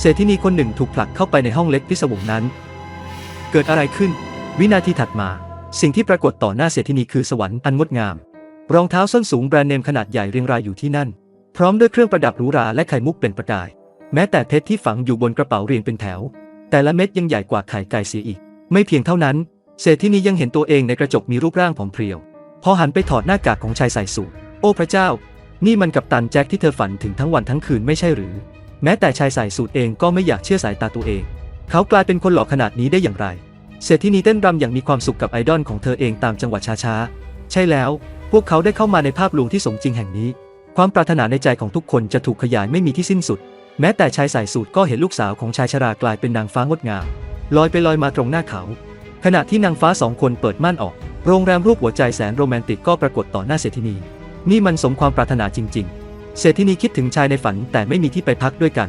เศรษฐินีคนหนึ่งถูกผลักเข้าไปในห้องเล็กพิศวงนั้น เกิดอะไรขึ้น วินาทีถัดมา สิ่งที่ปรากฏต่อหน้าเศรษฐินีคือสวรรค์อันงดงาม รองเท้าส้นสูงแบรนด์เนมขนาดใหญ่เรียงรายอยู่ที่นั่น พร้อมด้วยเครื่องประดับหรูหราและไข่มุกเป็นประกาย แม้แต่เพชรที่ฝังอยู่บนกระเป๋าเรียงเป็นแถว แต่ละเม็ดยังใหญ่กว่าไข่ไก่เสียอีก ไม่เพียงเท่านั้น เศรษฐินียังเห็นตัวเองในกระจกมีรูปร่างผอมเพรียว พอหันไปถอดหน้ากากของชายใส่สูทโอ้พระเจ้า นี่มันกับตันแจ็คที่เธอฝันถึงทั้งวันทั้งคืนไม่ใช่หรือ แม้แต่ชายใส่สูทเองก็ไม่อยากเชื่อสายตาตัวเอง เขากลายเป็นคนหล่อขนาดนี้ได้อย่างไร เศรษฐินีเต้นรำอย่างมีความสุขกับไอดอลของเธอเองตามจังหวะช้าๆ ใช่แล้ว พวกเขาได้เข้ามาในภาพลวงที่สมจริงแห่งนี้ ความปรารถนาในใจของทุกคนจะถูกขยายไม่มีที่สิ้นสุด แม้แต่ชายใส่สูทก็เห็นลูกสาวของชายชรากลายเป็นนางฟ้างดงาม ลอยไปลอยมาตรงหน้าเขา ขณะที่นางฟ้าสองคนเปิดม่านออก โรงแรมรูปหัวใจแสนโรแมนติกก็ปรากฏต่อหน้าเศรษฐินี นี่มันสมความปรารถนาจริง ๆ เศรษฐินีคิดถึงชายในฝันแต่ไม่มีที่ไปพักด้วยกัน